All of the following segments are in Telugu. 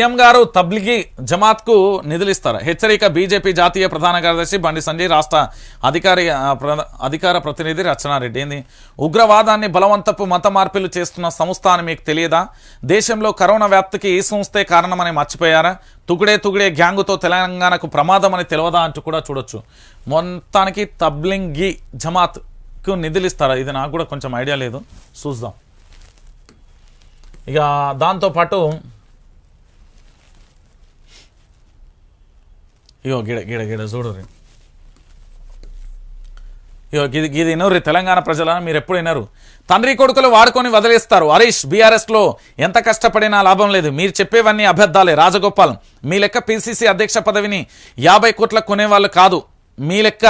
సీఎం గారు తబ్లిగి జమాత్కు నిధులిస్తారు. హెచ్చరిక బీజేపీ జాతీయ ప్రధాన కార్యదర్శి బండి సంజయ్ రాష్ట్ర అధికారి అధికార ప్రతినిధి రచనారెడ్డి. ఏంది? ఉగ్రవాదాన్ని బలవంతపు మత మార్పులు చేస్తున్న సంస్థ అని మీకు తెలియదా? దేశంలో కరోనా వ్యాప్తికి ఈ సంస్థే కారణమని మర్చిపోయారా? తుగుడే తుగుడే గ్యాంగుతో తెలంగాణకు ప్రమాదం అని తెలియదా అంటూ కూడా చూడొచ్చు. మొత్తానికి తబ్లింగి జమాత్కు నిధులిస్తారా? ఇది నాకు కూడా కొంచెం ఐడియా లేదు. చూద్దాం. ఇక దాంతోపాటు ఇగో గిడ గిడ గిడ చూడరు ఇగో గిది గిది వినరు తెలంగాణ ప్రజలను మీరు ఎప్పుడు వినరు. తండ్రి కొడుకులు వాడుకొని వదిలేస్తారు. హరీష్ బీఆర్ఎస్లో ఎంత కష్టపడినా లాభం లేదు. మీరు చెప్పేవన్నీ అబద్ధాలే. రాజగోపాల్ మీ లెక్క పిసిసి అధ్యక్ష పదవిని యాభై కోట్లకు కొనేవాళ్ళు కాదు. మీ లెక్క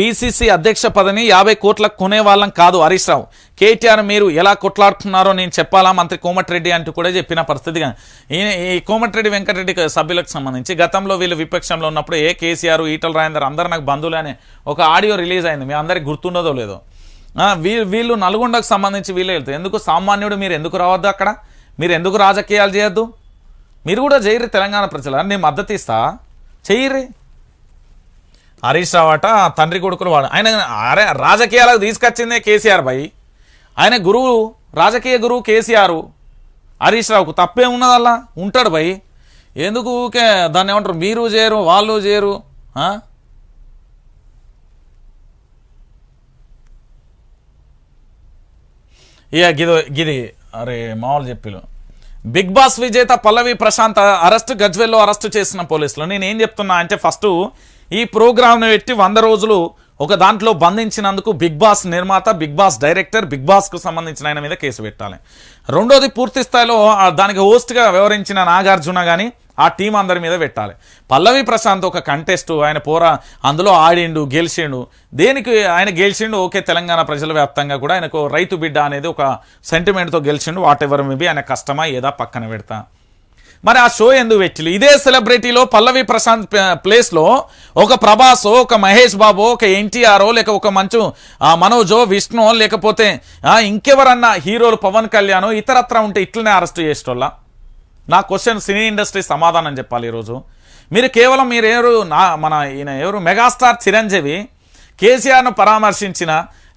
పీసీసీ అధ్యక్ష పదవిని యాభై కోట్లకు కొనే వాళ్ళం కాదు హరీష్ రావు. కేటీఆర్ మీరు ఎలా కొట్లాడుతున్నారో నేను చెప్పాలా? మంత్రి కోమటిరెడ్డి అంటూ కూడా చెప్పిన పరిస్థితిగా. ఈ- ఈ కోమటిరెడ్డి వెంకటరెడ్డి సభ్యులకు సంబంధించి గతంలో వీళ్ళు విపక్షంలో ఉన్నప్పుడు ఏ కేసీఆర్ ఈటల రాజేందర్ అందరు నాకు బంధువులు అనే ఒక ఆడియో రిలీజ్ అయింది. మీ అందరికి గుర్తుండదో లేదో. వీ- వీళ్ళు నల్గొండకు సంబంధించి వీళ్ళు వెళ్తారు. ఎందుకు సామాన్యుడు? మీరు ఎందుకు రావద్దు అక్కడ? మీరు ఎందుకు రాజకీయాలు చేయొద్దు? మీరు కూడా చేయరు తెలంగాణ ప్రజల. నేను మద్దతు ఇస్తా. చెయ్యరి హరీష్ రావు అట తండ్రి కొడుకులు వాడు. ఆయన అరే రాజకీయాలకు తీసుకొచ్చిందే కేసీఆర్ భయ్ ఆయన గురువు రాజకీయ గురువు కేసీఆర్ హరీష్ రావుకు తప్పే ఉన్నదల్లా? ఉంటాడు భయ్ ఎందుకు ఊకే దాన్ని ఏమంటారు? మీరు చేయరు వాళ్ళు చేయరు ఇక గిది గిది అరే మామూలు చెప్పిలు. బిగ్ బాస్ విజేత పల్లవి ప్రశాంత్ అరెస్ట్ గజ్వెల్లో అరెస్ట్ చేసిన పోలీసులు. నేను ఏం చెప్తున్నా అంటే ఫస్ట్ ఈ ప్రోగ్రామ్ను పెట్టి వంద రోజులు ఒక దాంట్లో బంధించినందుకు బిగ్ బాస్ నిర్మాత బిగ్ బాస్ డైరెక్టర్ బిగ్ బాస్కు సంబంధించిన ఆయన మీద కేసు పెట్టాలి. రెండోది పూర్తి స్థాయిలో దానికి హోస్ట్గా వివరించిన నాగార్జున కానీ ఆ టీం అందరి మీద పెట్టాలి. పల్లవి ప్రశాంత్ ఒక కంటెస్ట్ ఆయన పోరా అందులో ఆడిండు గెలిచిండు. దేనికి ఆయన గెలిచిండు? ఓకే తెలంగాణ ప్రజల వ్యాప్తంగా కూడా ఆయనకు రైతు బిడ్డ అనేది ఒక సెంటిమెంట్తో గెలిచిండు వాట్ ఎవర్ మేబీ ఆయన కష్టమా ఏదా పక్కన పెడతా. మరి ఆ షో ఎందుకు పెట్టిలు ఇదే సెలబ్రిటీలో పల్లవి ప్రశాంత్ ప్లేస్లో ఒక ప్రభాసో ఒక మహేష్ బాబు ఒక ఎన్టీఆరో లేక ఒక మంచు మనోజో విష్ణు లేకపోతే ఇంకెవరన్నా హీరోలు పవన్ కళ్యాణ్ ఇతరత్ర ఉంటే ఇట్లనే అరెస్ట్ చేసేటోళ్ళ? నా క్వశ్చన్ సినీ ఇండస్ట్రీ సమాధానం చెప్పాలి ఈరోజు. మీరు కేవలం మీరు ఎవరు నా మన ఈయన ఎవరు? మెగాస్టార్ చిరంజీవి కేసీఆర్ను పరామర్శించిన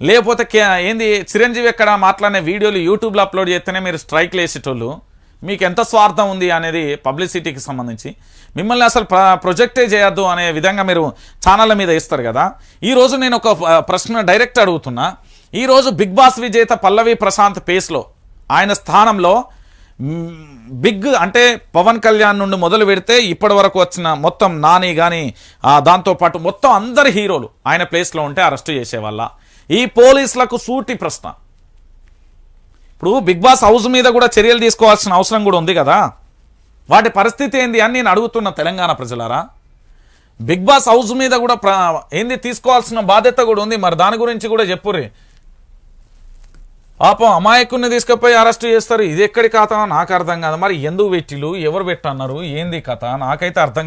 లేకపోతే కే ఏంది చిరంజీవి ఎక్కడ మాట్లాడిన వీడియోలు యూట్యూబ్లో అప్లోడ్ చేస్తేనే మీరు స్ట్రైక్లు వేసేటోళ్ళు. మీకు ఎంత స్వార్థం ఉంది అనేది పబ్లిసిటీకి సంబంధించి. మిమ్మల్ని అసలు ప్రొజెక్టే చేయొద్దు అనే విధంగా మీరు ఛానళ్ళ మీద ఇస్తారు కదా. ఈరోజు నేను ఒక ప్రశ్న డైరెక్ట్ అడుగుతున్నా. ఈరోజు బిగ్ బాస్ విజేత పల్లవి ప్రశాంత్ పేస్లో ఆయన స్థానంలో బిగ్ అంటే పవన్ కళ్యాణ్ నుండి మొదలు పెడితే ఇప్పటి వరకు వచ్చిన మొత్తం నాని కానీ దాంతోపాటు మొత్తం అందరి హీరోలు ఆయన ప్లేస్లో ఉంటే అరెస్ట్ చేసేవాళ్ళ. ఈ పోలీసులకు సూటి ప్రశ్న. ఇప్పుడు బిగ్ బాస్ హౌస్ మీద కూడా చర్యలు తీసుకోవాల్సిన అవసరం కూడా ఉంది కదా. వాటి పరిస్థితి ఏంది అని నేను అడుగుతున్న తెలంగాణ ప్రజలారా? బిగ్ బాస్ హౌస్ మీద కూడా ఏంది తీసుకోవాల్సిన బాధ్యత కూడా ఉంది. మరి దాని గురించి కూడా చెప్పుర్రి. పాపం అమాయకుడిని తీసుకుపోయి అరెస్ట్ చేస్తారు. ఇది ఎక్కడి కథ? నాకు అర్థం కాదు. మరి ఎందుకు పెట్టిలు ఎవరు పెట్టన్నారు? ఏంది కథ? నాకైతే అర్థం